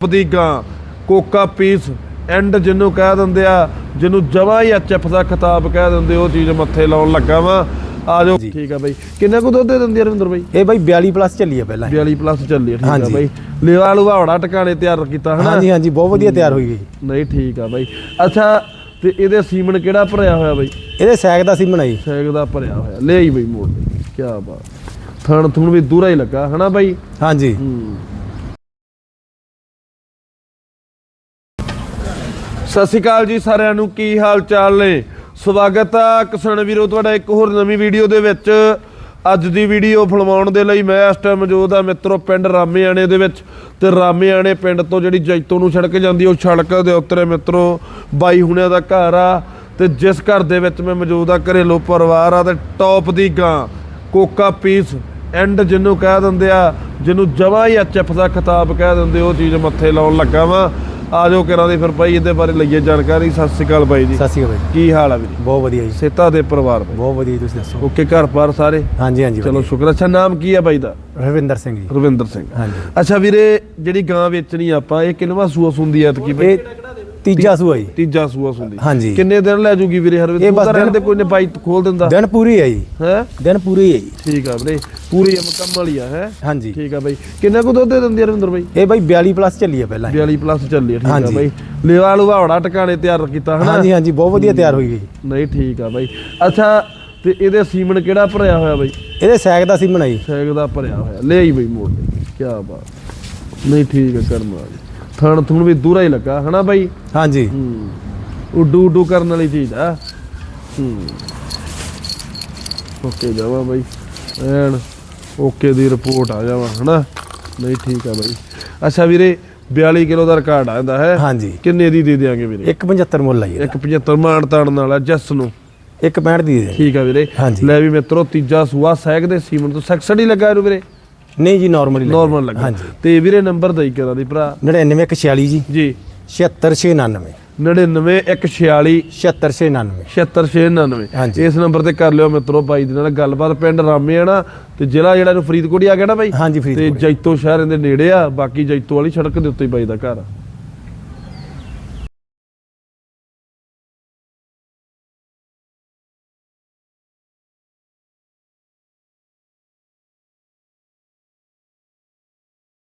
ਦੀ ਗਾਂ। ਕੋਕਾ piece and ਜਿਹਨੂੰ ਕਹਿ ਦਿੰਦੇ ਆ ਜਿਹਨੂੰ ਜਮਾ ਹੀ ਐਚਐਫ ਦਾ ਖਿਤਾਬ ਕਹਿ ਦਿੰਦੇ ਉਹ ਚੀਜ਼ ਮੱਥੇ ਲਾਉਣ ਲੱਗਾ ਵਾ। ਆ ਜਾਓ। ਠੀਕ ਆ ਬਾਈ। ਕਿੰਨੇ ਕੁ ਦੁੱਧ ਦੇ ਦਿੰਦੀ ਆ ਰਵਿੰਦਰ ਬਾਈ? ਇਹ ਬਾਈ 42 ਪਲੱਸ ਚੱਲੀ ਆ ਪਹਿਲਾਂ। 42 ਪਲੱਸ ਚੱਲੀ ਆ ਠੀਕ ਆ। ਬਾਈ। ਲੇਵਾ ਬੜਾ ਟਿਕਾਣੇ ਤਿਆਰ ਕੀਤਾ ਹਨਾ? ਹਾਂਜੀ ਹਾਂਜੀ ਬਹੁਤ ਵਧੀਆ ਤਿਆਰ ਹੋਈ ਗਈ। ਨਹੀਂ ਠੀਕ ਆ ਬਾਈ। ਅੱਛਾ ਤੇ ਇਹਦੇ ਸੀਮਨ ਕਿਹੜਾ ਭਰਿਆ ਹੋਇਆ ਬਾਈ? ਇਹਦੇ ਸੈਕ ਦਾ ਸੀ ਬਣਾਈ ਸੈਗ ਦਾ ਭਰਿਆ ਹੋਇਆ। ਲੈ ਆਈ ਬਾਈ ਮੋੜ ਦੇ ਕੀ ਬਾਤ। ਥਣ ਥੁਣ ਵੀ ਦੂਰਾ ਹੀ ਲੱਗਾ ਹਨਾ ਬਾਈ? ਹਾਂਜੀ। ਹੂੰ। ਸਤਿ ਸ਼੍ਰੀ ਅਕਾਲ ਜੀ ਸਾਰਿਆਂ ਨੂੰ, ਕੀ ਹਾਲ ਚਾਲ ਨੇ? ਸਵਾਗਤ ਆ ਕਿਸਾਨ ਵੀਰੋ, ਤੁਹਾਡਾ ਇੱਕ ਹੋਰ ਨਵੀਂ ਵੀਡੀਓ ਦੇ ਵਿੱਚ। ਅੱਜ ਦੀ ਵੀਡੀਓ ਫਿਲਮਾਉਣ ਦੇ ਲਈ ਮੈਂ ਇਸ ਟਾਈਮ ਮੌਜੂਦ ਆ ਮਿੱਤਰੋ, ਪਿੰਡ ਰਾਮੇਆਣੇ ਦੇ ਵਿੱਚ। ਤੇ ਰਾਮੇਆਣੇ ਪਿੰਡ ਤੋਂ ਜਿਹੜੀ ਜੈਤੋ ਨੂੰ ਸੜਕ ਜਾਂਦੀ, ਉਹ ਸੜਕ ਦੇ ਉੱਤੇ ਮਿੱਤਰੋ, ਬਾਈ ਹੁਣਿਆਂ ਦਾ ਘਰ ਆ। ਤੇ ਜਿਸ ਘਰ ਦੇ ਵਿੱਚ ਮੈਂ ਮੌਜੂਦ ਆ ਘਰੇਲੂ ਪਰਿਵਾਰ ਆ ਤੇ ਟੌਪ ਦੀ ਗਾਂ, ਕੋਕਾ ਪੀਸ ਐਂਡ ਜਿਹਨੂੰ ਕਹਿ ਦਿੰਦੇ ਆ, ਜਿਹਨੂੰ ਜਮਾ ਹੀ ਐਚਐਫ ਦਾ ਖਿਤਾਬ ਕਹਿ ਦਿੰਦੇ, ਉਹ ਚੀਜ਼ ਮੱਥੇ ਲਾਉਣ ਲੱਗਾ ਵਾਂ। ਆ ਜਾਓ ਕਿਰਾਂ ਦੀ ਫਿਰ ਭਾਈ ਇਹਦੇ ਬਾਰੇ ਲਈਏ ਜਾਣਕਾਰੀ। ਸਤਿ ਸ਼੍ਰੀ ਅਕਾਲ ਬਾਈ ਜੀ। ਸਤਿ ਸ਼੍ਰੀ ਅਕਾਲ ਕੀ ਹਾਲ ਆ ਵੀਰੇ? ਬਹੁਤ ਵਧੀਆ ਜੀ। ਸੇਤਾ ਦੇ ਪਰਿਵਾਰ ਬਹੁਤ ਵਧੀਆ ਜੀ, ਤੁਸੀਂ ਦੱਸੋ? ਓਕੇ ਘਰ ਪਰ ਸਾਰੇ? ਹਾਂਜੀ ਹਾਂਜੀ ਚਲੋ ਸ਼ੁਕਰ ਅੱਛਾ ਨਾਮ ਕੀ ਆ ਬਾਈ ਦਾ? ਰਵਿੰਦਰ ਸਿੰਘ ਜੀ। ਰਵਿੰਦਰ ਸਿੰਘ। ਹਾਂਜੀ। ਅੱਛਾ ਵੀਰੇ ਜਿਹੜੀ ਗਾਂ ਵੇਚਣੀ ਆਪਾਂ ਇਹ ਕਿੰਨਵਾ ਸੂਆ ਸੁੰਦੀ ਐ ਕੀ ਬਾਈ? ਇਹ ਤੀਜਾ ਸੂਆ ਜੀ। ਤੀਜਾ ਸੂਆ ਸੁੰਦੀ ਹਾਂਜੀ। ਕਿੰਨੇ ਦਿਨ ਲੈ ਜੂਗੀ ਵੀਰੇ ਹਰ ਵੇ ਇਹ ਤੂੰ ਬਸ ਤਾਂ ਦਿਨ- ਦੇ ਕੋਈ ਨੇ ਬਾਈ ਖੋਲ ਦਿੰਦਾ। ਦਿਨ ਪੂਰੀ ਹੈ ਜੀ। ਹੈ? ਦਿਨ ਪੂਰੀ ਹੈ ਜੀ। ਠੀਕ ਆ ਵੀਰੇ ਪੂਰੀ ਆ ਮੁਕੰਮਲ ਹੀ ਆ ਹੈ? ਹਾਂਜੀ। ਠੀਕ ਆ ਬਾਈ। ਕਿੰਨੇ ਕੁ ਦੁੱਧ ਦੇ ਦਿੰਦੀ ਆ ਰਵਿੰਦਰ ਬਾਈ? ਇਹ ਬਾਈ 42 ਪਲੱਸ ਚੱਲੀ ਆ ਪਹਿਲਾਂ। 42 ਪਲੱਸ ਚੱਲੀ ਆ ਠੀਕ ਆ। ਬਾਈ। ਲੇਵਾ ਬੜਾ ਟਿਕਾਣੇ ਤਿਆਰ ਕੀਤਾ ਹਨਾ? ਹਾਂਜੀ ਹਾਂਜੀ ਬਹੁਤ ਵਧੀਆ ਤਿਆਰ ਹੋਈ ਗਈ। ਨਹੀਂ ਠੀਕ ਆ ਬਾਈ। ਅੱਛਾ ਤੇ ਇਹਦੇ ਸੀਮਨ ਕਿਹੜਾ ਭਰਿਆ ਹੋਇਆ ਬਾਈ? ਇਹਦੇ ਸੈਕ ਦਾ ਸੀ ਬਣਾਈ ਸੈਗ ਦਾ ਭਰਿਆ ਹੋਇਆ। ਲੈ ਆਈ ਬਾਈ ਮੋੜ ਦੇ ਕੀ ਬਾਤ। ਨਹੀਂ ਠੀਕ ਆ ਕਰਮ ਵਾਲੀ। ਥਣ ਥੁਣ ਵੀ ਦੂਰਾ ਹੀ ਲੱਗਾ ਹਨਾ ਬਾਈ? ਹਾਂਜੀ। ਹੂੰ। ਉੱਡੂ ਉੱਡੂ ਕਰਨ ਵਾਲੀ ਚੀਜ਼ ਆ। ਹੂੰ। ਓਕੇ ਜਾਵਾ ਬਾਈ। ਐਨ ਓਕੇ ਦੀ ਰਿਪੋਰਟ ਆ ਜਾਵਾ ਹਨਾ? ਨਹੀਂ ਠੀਕ ਆ ਬਾਈ। ਅੱਛਾ ਵੀਰੇ 42 ਕਿਲੋ ਦਾ ਰਿਕਾਰਡ ਆ ਇਹਦਾ ਹੈ? ਹਾਂਜੀ। ਕਿੰਨੇ ਦੀ ਦੇ ਦਿਆਂਗੇ ਵੀਰੇ? 175 ਮੁੱਲ ਆਈ ਇੱਕ 75 ਮਾਨ ਤਾੜਨ ਵਾਲਾ ਜੱਸ ਨੂੰ। 165 ਦੀ ਦੇ ਠੀਕ ਆ ਵੀਰੇ। ਲੈ ਵੀ ਮਿੱਤਰੋ ਤੀਜਾ ਸੂਆ ਸੈਕ ਦੇ ਸੀਮਨ ਤੋਂ ਸੈਕਸਡ ਹੀ ਲੱਗਾ ਇਹਨੂੰ ਵੀਰੇ। ਨਹੀਂ ਜੀ ਨਾਰਮਲੀ ਨਾਰਮਲ ਲੱਗਾ। ਹਾਂਜੀ। ਤੇ ਵੀਰੇ ਨੰਬਰ ਦਈ ਕਰਾ ਦੀ ਭਰਾ? 99146 ਜੀ। ਜੀ। 76699 99146 76699 76699 ਹਾਂਜੀ। ਇਸ ਨੰਬਰ ਤੇ ਕਰ ਲਿਓ ਮਿੱਤਰੋ ਬਾਈ ਦੇ ਨਾਲ ਗੱਲਬਾਤ। ਪਿੰਡ ਰਾਮੇ ਆ ਨਾ ਤੇ ਜ਼ਿਲ੍ਹਾ ਜਿਹੜਾ ਨੂੰ ਫਰੀਦਕੋਟ ਹੀ ਆ ਗਿਆ ਨਾ ਬਾਈ? ਹਾਂਜੀ ਤੇ ਜੈਤੋ ਸ਼ਹਿਰ ਦੇ ਨੇੜੇ ਆ ਬਾਕੀ ਜੈਤੋ ਵਾਲੀ ਸੜਕ ਦੇ ਉੱਤੇ ਹੀ ਬਾਈ ਦਾ ਘਰ ਆ।